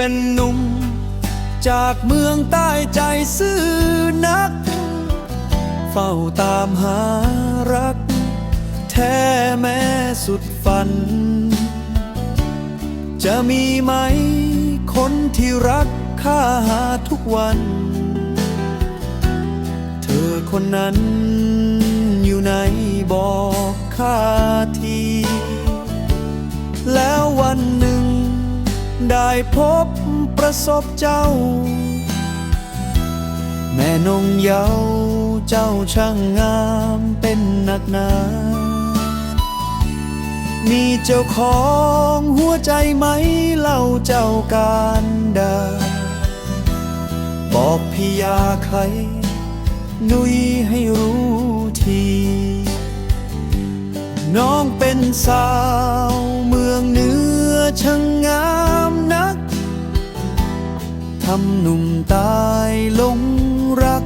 เป็นหนุ่ม จากเมืองใต้ใจซื่อนัก เฝ้าตามหารัก แท้แม้สุดฝัน จะมีไหมคนที่รักข้าหาทุกวัน เธอคนนั้นอยู่ไหนบอกข้าที ได้พบประสบเจ้า แม่นงเยาวเจ้าช่างงามเป็นนักหนา มีเจ้าของหัวใจไหมเล่าเจ้าการดา บอกพี่ยาใคร นุยให้รู้ที น้องเป็นสาวเมืองเหนือช่างำหนุ่มตายหลงรัก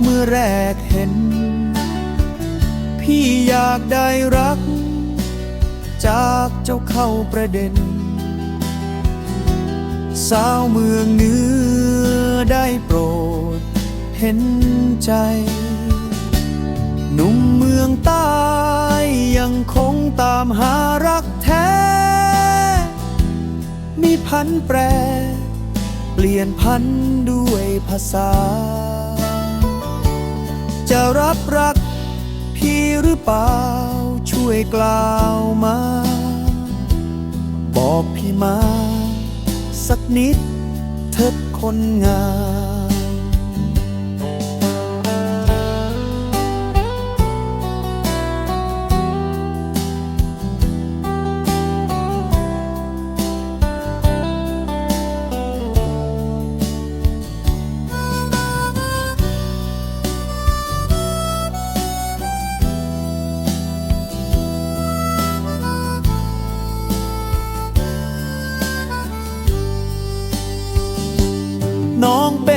เมื่อแรกเห็น พี่อยากได้รัก จากเจ้าเข้าประเด็น สาวเมืองเหนือได้โปรด เห็นใจ หนุ่มเมืองใต้ยังคงตามหารักแท้ มีพันแปร เปลี่ยนพันด้วยภาษา จะรับรักพี่หรือเปล่า ช่วยกล่าวมา บอกพี่มา สักนิดเถิดคนงาม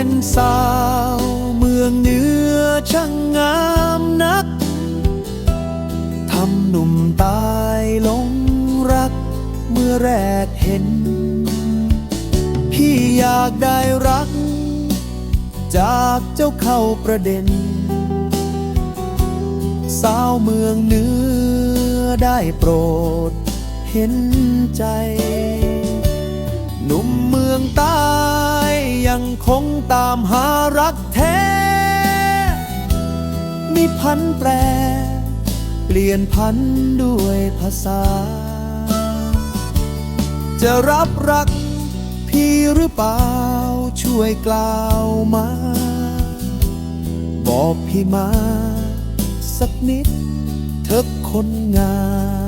เป็นสาว เมืองเหนือช่างงามนัก ทำหนุ่มตายหลงรัก เมื่อแรกเห็น พี่อยากได้รัก จากเจ้าเข้าประเด็น สาวเมืองเหนือได้โปรด เห็นใจ หนุ่มเมืองใต้ยังคงตามหารักแท้ มีพันแปร เปลี่ยนพันด้วยภาษา จะรับรักพี่หรือเปล่า ช่วยกล่าวมา บอกพี่มา สักนิดเธอคนงาม